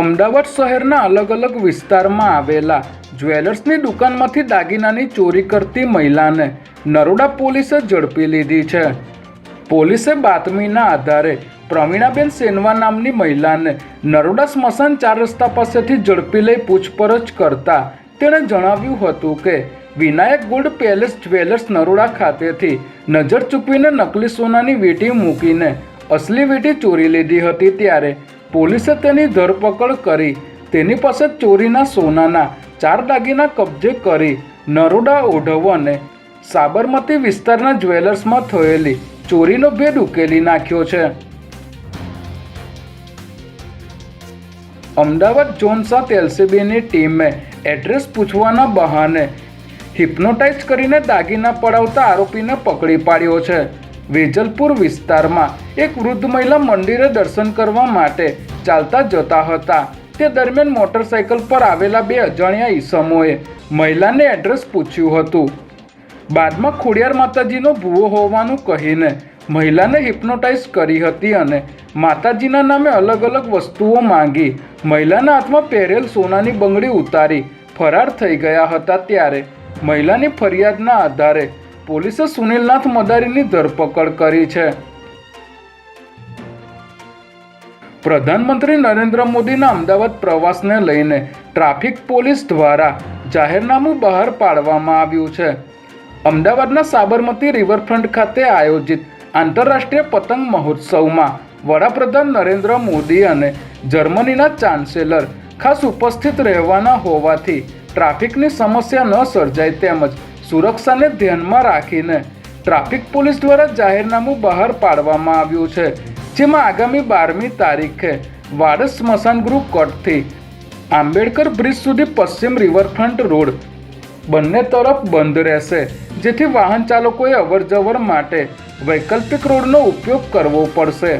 અમદાવાદ શહેરના અલગ અલગ વિસ્તારમાં આવેલા જ્વેલર્સની દુકાનમાંથી દાગીનાની ચોરી કરતી મહિલાને નરોડા પોલીસે ઝડપી લીધી છે. પોલીસે બાતમીના આધારે પ્રવીણાબેન સેનવા નામની મહિલાને નરોડા સ્મશાન ચાર રસ્તા પાસેથી ઝડપી લઈ પૂછપરછ કરતા તેણે જણાવ્યું હતું કે, Vinayak gold palace jewellers Naroda ખાતેથી નજર ચૂકવીને નકલી સોનાની વીંટી મૂકીને અસલી વીંટી ચોરી લીધી હતી ત્યારે પોલીસે તેની ધરપકડ કરી. તેની પાસે ચોરીના સોનાના ચાર દાગીના કબજે કરી નરોડા ઓઢવ અને સાબરમતી વિસ્તારના જ્વેલર્સમાં થયેલી ચોરીનો ભેદ ઉકેલી નાખ્યો છે. અમદાવાદ ઝોન સાત એલસીબીની ટીમે એડ્રેસ પૂછવાના બહાને હિપ્નોટાઇઝ કરીને દાગીના પડાવતા આરોપીને પકડી પાડ્યો છે. વેજલપુર વિસ્તારમાં એક વૃદ્ધ મહિલા મંદિરે દર્શન કરવા માટે ચાલતા જતા હતા. તે દરમિયાન મોટરસાયકલ પર આવેલા બે અજાણ્યા ઈસમોએ મહિલાને એડ્રેસ પૂછ્યું હતું. બાદમાં ખોડિયાર માતાજીનો ભૂવો હોવાનું કહીને મહિલાને હિપ્નોટાઇઝ કરી હતી અને માતાજીના નામે અલગ અલગ વસ્તુઓ માંગી. મહિલાના હાથમાં પહેરેલ સોનાની બંગડી ઉતારી ફરાર થઈ ગયા હતા ત્યારે મહિલાની ફરિયાદના આધારે પોલીસે સુનિલનાથ મદારીની ધરપકડ કરી છે. પ્રધાનમંત્રી નરેન્દ્ર મોદીના અમદાવાદ પ્રવાસને લઈને ટ્રાફિક પોલીસ દ્વારા જાહેરનામું બહાર પાડવામાં આવ્યું છે. અમદાવાદના સાબરમતી રિવરફ્રન્ટ ખાતે આયોજિત આંતરરાષ્ટ્રીય પતંગ મહોત્સવમાં વડાપ્રધાન નરેન્દ્ર મોદી અને જર્મનીના ચાન્સેલર ખાસ ઉપસ્થિત રહેવાના હોવાથી ટ્રાફિકની સમસ્યા ન સર્જાય તેમજ સુરક્ષાને ધ્યાનમાં રાખીને ટ્રાફિક પોલીસ દ્વારા જાહેરનામું બહાર પાડવામાં આવ્યું છે, જેમાં આગામી બારમી તારીખે વાડસ સ્મશાન ગૃહ કટથી આંબેડકર બ્રિજ સુધી પશ્ચિમ રિવરફ્રન્ટ રોડ બંને તરફ બંધ રહેશે, જેથી વાહન ચાલકોએ અવરજવર માટે વૈકલ્પિક રોડનો ઉપયોગ કરવો પડશે.